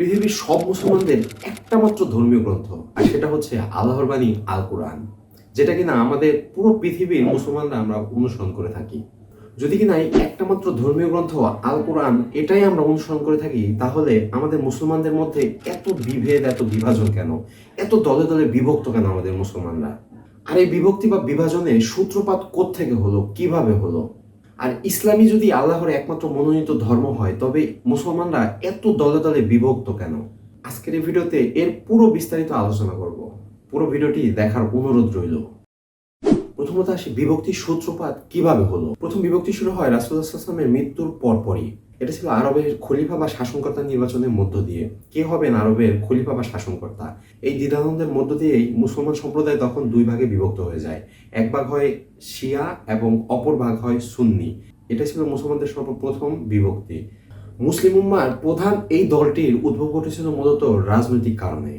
পৃথিবীর সব মুসলমানদের একটা মাত্র ধর্মীয় গ্রন্থ, আর সেটা হচ্ছে আল্লাহর বাণী আল কোরআন, যেটা কিনা আমাদের পুরো পৃথিবীর মুসলমানরা আমরা অনুসরণ করে থাকি। যদি কিনা এই একটা মাত্র ধর্মীয় গ্রন্থ আল কোরআন এটাই আমরা অনুসরণ করে থাকি, তাহলে আমাদের মুসলমানদের মধ্যে এত বিভেদ, এত বিভাজন কেন? এত দলে দলে বিভক্ত কেন আমাদের মুসলমানরা? আর এই বিভক্তি বা বিভাজনে সূত্রপাত থেকে হলো, কীভাবে হলো? আর ইসলামী যদি আল্লাহর একমাত্র মনোনীত ধর্ম হয়, তবে মুসলমানরা এত দলে দলে বিভক্ত কেন? আজকের এই ভিডিওতে এর পুরো বিস্তারিত আলোচনা করব। পুরো ভিডিওটি দেখার অনুরোধ রইল। প্রথমত আসি বিভক্তির সূত্রপাত কীভাবে হলো? প্রথম বিভক্তি শুরু হয় রাসুল্লাহামের মৃত্যুর পরপরই। এটা ছিল আরবের খলিফা বা শাসনকর্তা নির্বাচনের মধ্য দিয়ে। কে হবেন আরবের খলিফা বা শাসনকর্তা? এই দ্বিধানন্দের মধ্য দিয়েই মুসলমান সম্প্রদায় তখন দুই ভাগে বিভক্ত হয়ে যায়। এক ভাগ হয় শিয়া এবং অপর ভাগ হয় সুন্নি। এটা ছিল মুসলমানদের সর্বপ্রথম বিভক্তি। মুসলিম উম্মার প্রধান এই দলটির উদ্ভব ঘটেছিল মূলত রাজনৈতিক কারণে।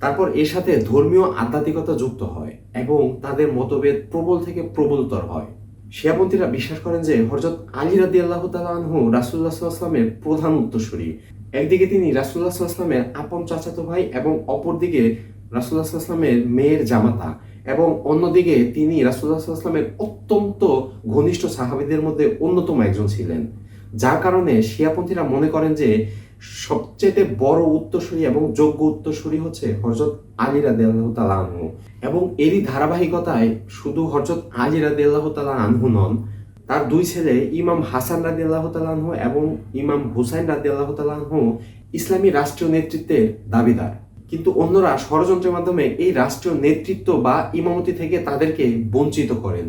তারপর এর সাথে ধর্মীয় আধ্যাত্মিকতা যুক্ত হয় এবং তাদের মতভেদ প্রবল থেকে প্রবলতর হয়। শিয়াপন্থীরা বিশ্বাস করেন যে হরজত আলী রাদি আল্লাহ তালহু রাসুল্লাহ আসলামের প্রধান উত্তরসূরি। একদিকে তিনি রাসুল্লাহ আসলামের আপন চাচাতো ভাই এবং অপরদিকে রাসুল্লাহ আসলামের মেয়ের জামাতা এবং অন্যদিকে তিনি রাসুল্লাহ আসলামের অত্যন্ত ঘনিষ্ঠ সাহাবিদের মধ্যে অন্যতম একজন ছিলেন। যার কারণে শিয়াপন্থীরা মনে করেন যে সবচেয়ে বড় উত্তরসূরি এবং যোগ্য উত্তরসূরি হচ্ছে হরজত আলী রাদি আল্লাহ তালা আনহু। এবং এরই ধারাবাহিকতায় শুধু হরজত আলী রাদি আল্লাহ তালা আনহু নন, তার দুই ছেলে ইমাম হাসান রাদি আল্লাহ তালাহু এবং ইমাম হুসাইন রাদি আল্লাহ তালাহু ইসলামী রাষ্ট্রীয় নেতৃত্বের দাবিদার। কিন্তু অন্যরা ষড়যন্ত্রের মাধ্যমে এই রাষ্ট্রীয় নেতৃত্ব বা ইমামতি থেকে তাদেরকে বঞ্চিত করেন।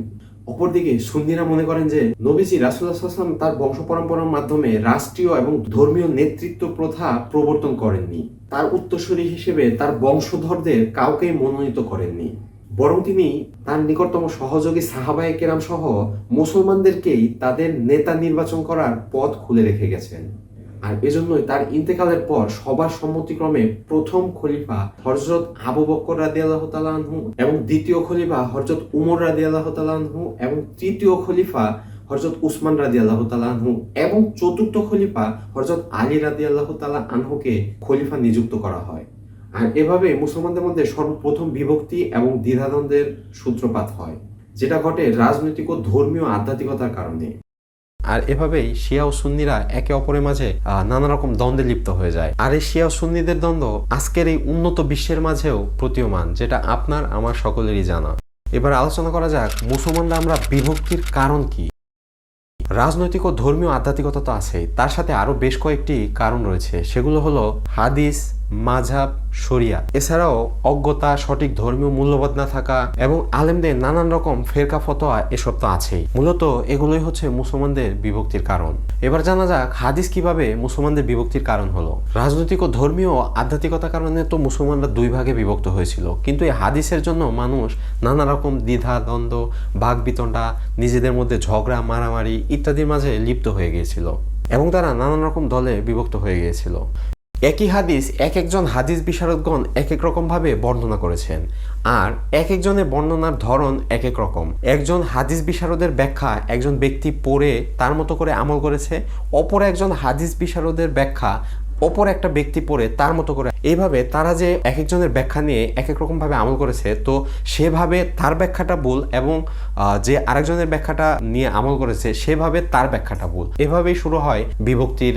অপরদিকে সুন্নিরা মনে করেন যে নবীজি রাসুল্লাহাম তার বংশ পরম্পরার মাধ্যমে রাষ্ট্রীয় এবং ধর্মীয় নেতৃত্ব প্রথা প্রবর্তন করেননি। তার উত্তরসূরি হিসেবে তার বংশধরদের কাউকেই মনোনীত করেননি। বরং তিনি তার নিকটতম সহযোগী সাহাবায়ে কেরাম সহ মুসলমানদেরকেই তাদের নেতা নির্বাচন করার পথ খুলে রেখে গেছেন। আর এজন্যই তার ইন্তেকালের পর সবার সম্মতিক্রমে প্রথম খলিফা হরজত আবু বক্কর রাদি আল্লাহ এবং দ্বিতীয় খলিফা হরজত উমর রাদি আল্লাহ এবং তৃতীয় খলিফা হরজত উসমান রাদি আল্লাহ তালাহু এবং চতুর্থ খলিফা হরজত আলী রাদি আল্লাহ তালা আনহুকে খলিফা নিযুক্ত করা হয়। আর এভাবে মুসলমানদের মধ্যে সর্বপ্রথম বিভক্তি এবং দ্বিধাদ্বন্দ্বের সূত্রপাত হয়, যেটা ঘটে রাজনৈতিক ও ধর্মীয় আধ্যাত্মিকতার কারণে। আর এভাবেই শিয়া ও সুন্নিরা একে অপরের মাঝে নানা রকম দ্বন্দ্বে লিপ্ত হয়ে যায়। আর এই শিয়া ও সুন্নিদের দ্বন্দ্ব আজকের এই উন্নত বিশ্বের মাঝেও প্রতীয়মান, যেটা আপনার, আমার সকলেরই জানা। এবার আলোচনা করা যাক, মুসলমানরা আমরা বিভক্তির কারণ কি? রাজনৈতিক ও ধর্মীয় আধ্যাত্মিকতা তো আছেই, তার সাথে আরও বেশ কয়েকটি কারণ রয়েছে। সেগুলো হলো হাদিস মাঝাব শরিয়া। এছাড়াও অজ্ঞতা, সঠিক ধর্মীয় মূল্যবোধ না থাকা এবং আলেমদের নানান রকম ফেরকা ফতোয়া এসব তো আছেই। মূলত এগুলোই হচ্ছে মুসলমানদের বিভক্তির কারণ। এবার জানা যাক হাদিস কীভাবে মুসলমানদের বিভক্তির কারণ হলো। রাজনৈতিক ও ধর্মীয় আধ্যাত্মিকতার কারণে তো মুসলমানরা দুই ভাগে বিভক্ত হয়েছিল। কিন্তু এই হাদিসের জন্য মানুষ নানা রকম দ্বিধা, দ্বন্দ্ব বাঘ বিতণ্ডা নিজেদের মধ্যে ঝগড়া, মারামারি ইত্যাদির মাঝে লিপ্ত হয়ে গিয়েছিল। এবং তারা নানান রকম দলে বিভক্ত হয়ে গিয়েছিল। একই হাদিস, এক একজন হাদিস বিশারদগণ এক এক রকমভাবে বর্ণনা করেছেন। আর এক একজনের বর্ণনার ধরন এক এক রকম। একজন হাদিস বিশারদের ব্যাখ্যা একজন ব্যক্তি পড়ে তার মতো করে আমল করেছে, অপর একজন হাদিস বিশারদের ব্যাখ্যা অপর একটা ব্যক্তি পড়ে তার মতো করে এইভাবে তারা যে এক একজনের ব্যাখ্যা নিয়ে এক এক রকমভাবে আমল করেছে, তো সেভাবে তার ব্যাখ্যাটা ভুল এবং যে আরেকজনের ব্যাখ্যাটা নিয়ে আমল করেছে সেভাবে তার ব্যাখ্যাটা ভুল। এভাবেই শুরু হয় বিভক্তির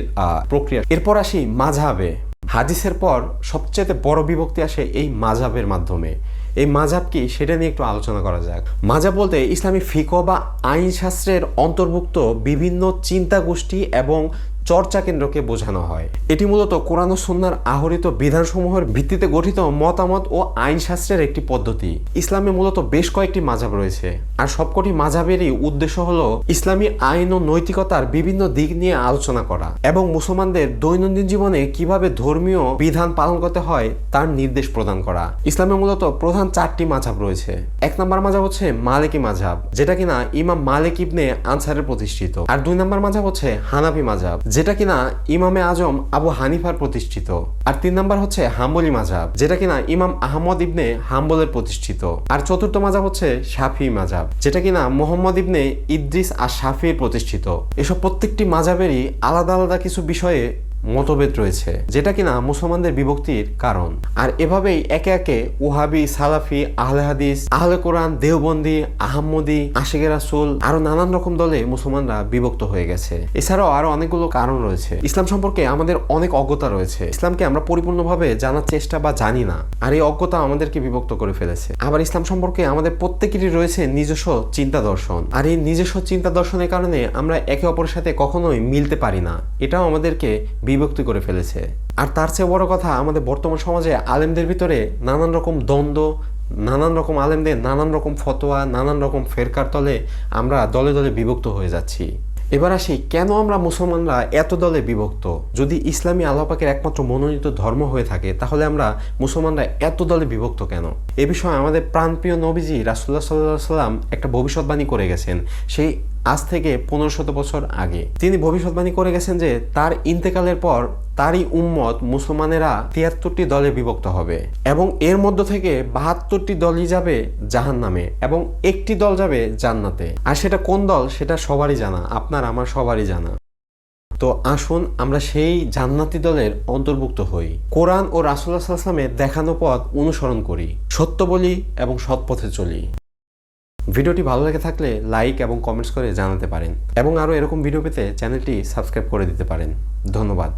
প্রক্রিয়া। এরপর আসি মাঝাবে হাদিসের পর সবচেয়ে বড় বিভক্তি আসে এই মাঝাবের মাধ্যমে। এই মাঝাব কি সেটা নিয়ে একটু আলোচনা করা যাক। মাঝাব বলতে ইসলামী ফিকো বা আইনশাস্ত্রের অন্তর্ভুক্ত বিভিন্ন চিন্তা গোষ্ঠী এবং চর্চা কেন্দ্রকে বোঝানো হয়। এটি মূলত কোরআন সন্ন্যার আহরিত বিধানসমূহের ভিত্তিতে গঠিত মতামত ও আইনশাস্ত্রের একটি পদ্ধতি। ইসলামে মূলত বেশ কয়েকটি মাঝাব রয়েছে। আর সবকটি মাঝাবেরই উদ্দেশ্য হল ইসলামী আইন ও নৈতিকতার বিভিন্ন দিক নিয়ে আলোচনা করা এবং মুসলমানদের দৈনন্দিন জীবনে কীভাবে ধর্মীয় বিধান পালন করতে হয় তার নির্দেশ প্রদান করা। ইসলামে মূলত প্রধান চারটি মাঝাব রয়েছে। এক নম্বর মাঝাব হচ্ছে মালিকি মাঝাব যেটা কিনা ইমাম মালিক ইবনে আনসারের প্রতিষ্ঠিত। আর দুই নম্বর মাঝাব হচ্ছে হানাফি মাঝাব যেটা কিনা ইমামে আজম আবু হানিফার প্রতিষ্ঠিত। আর তিন নাম্বার হচ্ছে হাম্বলি মাজাব, যেটা কিনা ইমাম আহমদ ইবনে হাম্বলের প্রতিষ্ঠিত। আর চতুর্থ মাজাব হচ্ছে সাফি মাজাব, যেটা কিনা মোহাম্মদ ইবনে ইদ্রিস আর সাফির প্রতিষ্ঠিত। এসব প্রত্যেকটি মাজাবেরই আলাদা আলাদা কিছু বিষয়ে মতভেদ রয়েছে, যেটা কিনা মুসলমানদের বিভক্তির কারণ। আর এভাবেই একে একে ওহাবি, সালাফি, আহলে হাদিস, আহলে কোরআন দেওবন্দি আহম্মদি আশিকে রাসুল, আরও নানান রকম দলে মুসলমানরা বিভক্ত হয়ে গেছে। এছাড়াও আরও অনেকগুলো কারণ রয়েছে। ইসলাম সম্পর্কে আমাদের অনেক অজ্ঞতা রয়েছে। ইসলামকে আমরা পরিপূর্ণভাবে জানার চেষ্টা বা জানি না। আর এই অজ্ঞতা আমাদেরকে বিভক্ত করে ফেলেছে। আবার ইসলাম সম্পর্কে আমাদের প্রত্যেকেরই রয়েছে নিজস্ব চিন্তা দর্শন। আর এই নিজস্ব চিন্তা দর্শনের কারণে আমরা একে অপরের সাথে কখনোই মিলতে পারি না। এটাও আমাদেরকে বিভক্তি করে ফেলেছে। আর তার চেয়ে বড় কথা, আমাদের বর্তমান সমাজে আলেমদের ভিতরে নানান রকম দ্বন্দ্ব, নানান রকম আলেমদের নানান রকম ফতোয়া, নানান রকম ফেরকার তলে আমরা দলে দলে বিভক্ত হয়ে যাচ্ছি। এবার আসি, কেন আমরা মুসলমানরা এত দলে বিভক্ত? যদি ইসলামী আল্লাহ পাকের একমাত্র মনোনীত ধর্ম হয়ে থাকে, তাহলে আমরা মুসলমানরা এত দলে বিভক্ত কেন? এ বিষয়ে আমাদের প্রাণপ্রিয় নবীজি রাসুল্লাহ সাল্লাহ সাল্লাম একটা ভবিষ্যৎবাণী করে গেছেন। সেই আজ থেকে পনেরো শত বছর আগে। তিনি ভবিষ্যৎবাণী করে গেছেন যে তার ইন্তেকালের পর তারই উম্মত মুসলমানেরা তিয়াত্তরটি দলে বিভক্ত হবে এবং এর মধ্য থেকে বাহাত্তরটি দলই যাবে জাহান নামে এবং একটি দল যাবে জান্নাতে। আর সেটা কোন দল সেটা সবারই জানা। আপনার, আমার সবারই জানা। তো আসুন আমরা সেই জান্নাতি দলের অন্তর্ভুক্ত হই। কোরআন ও রাসুল্লাহ সাল্লামের দেখানো পথ অনুসরণ করি, সত্য বলি এবং সৎ পথে চলি। ভিডিওটি ভালো লেগে থাকলে লাইক এবং কমেন্টস করে জানাতে পারেন। এবং আরও এরকম ভিডিও পেতে চ্যানেলটি সাবস্ক্রাইব করে দিতে পারেন। ধন্যবাদ।